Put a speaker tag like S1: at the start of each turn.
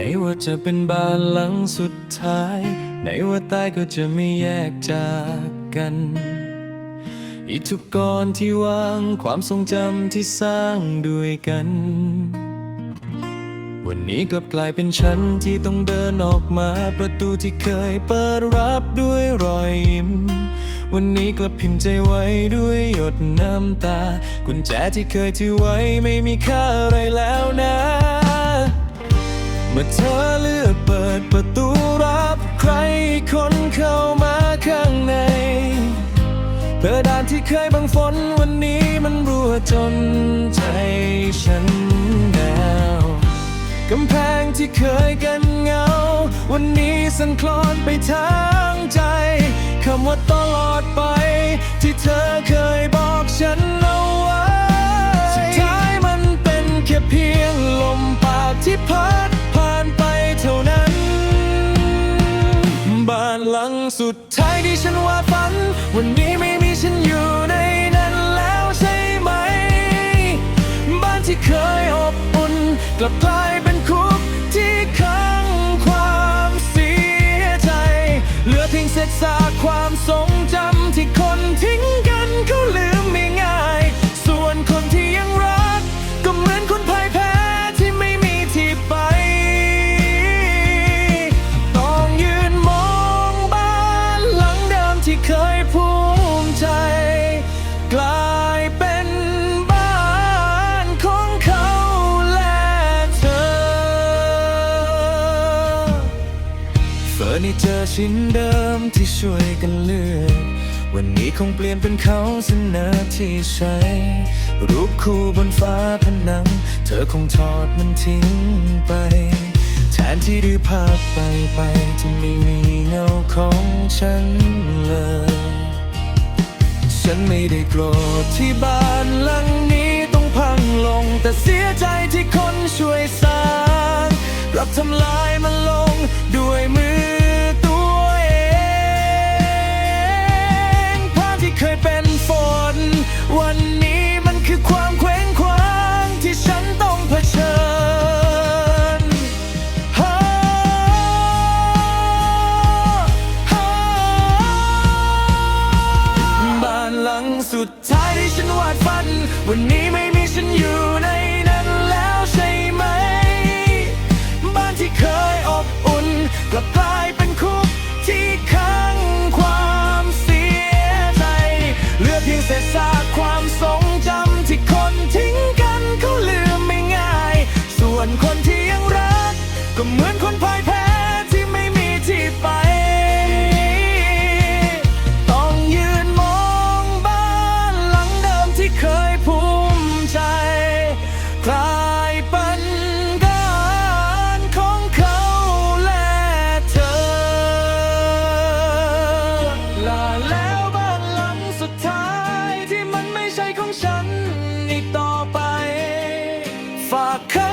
S1: ในว่าจะเป็นบ้านหลังสุดท้ายในว่าตายก็จะไม่แยกจากกัน อีกทุกก่อนที่วางความทรงจำที่สร้างด้วยกัน วันนี้กลับกลายเป็นฉันที่ต้องเดินออกมาประตูที่เคยเปิดรับด้วยรอยยิ้มวันนี้กลับพิมพ์ใจไว้ด้วยหยดน้ำตา กุญแจที่เคยถือไว้ไม่มีค่าอะไรแล้วนะ มื่อเธอเลือกเปิดประตูรับใครคนเข้ามาข้างในเพดานที่เคยบังฝนวันนี้มันรั่วจนใจฉันแนวกำแพงที่เคยกันเหงา วันนี้สั่นคลอนไปทั้งใจคำว่าตลอดไปที่เธอเคย สุดท้ายที่ฉันว่าฝัน วันนี้ไม่มีฉันอยู่ในนั้นแล้วใช่ไหม บ้านที่เคยอบอุ่นกลับกลายเป็นคุกที่ขังความเสียใจ เหลือเพียงเศษซากความทรง เฟอร์นิเจอชิ้นเดิมที่ช่วยกันเลือก วันนี้คงเปลี่ยนเป็นเขาเสนอที่ใช้ รูปคู่บนฟ้าผนัง เธอคงถอดมันทิ้งไป แทนที่ดื้อภาพไปไปที่ไม่มีเงาของฉันเลย ฉันไม่ได้โกรธที่บ้านหลังนี้ต้องพังลง แต่เสียใจที่คนช่วยสร้างรับทำลายมันลง สุดท้ายที่ฉันวาดฝัน วันนี้ไม่มีฉันอยู่ในนั้นแล้วใช่ไหม บ้านที่เคยอบอุ่นกลับกลายเป็นคุกที่ขังความเสียใจเหลือเพียงเศษซากความทรงจำที่คนทิ้งกันเขาลืมไม่ง่าย ส่วนคน ฝา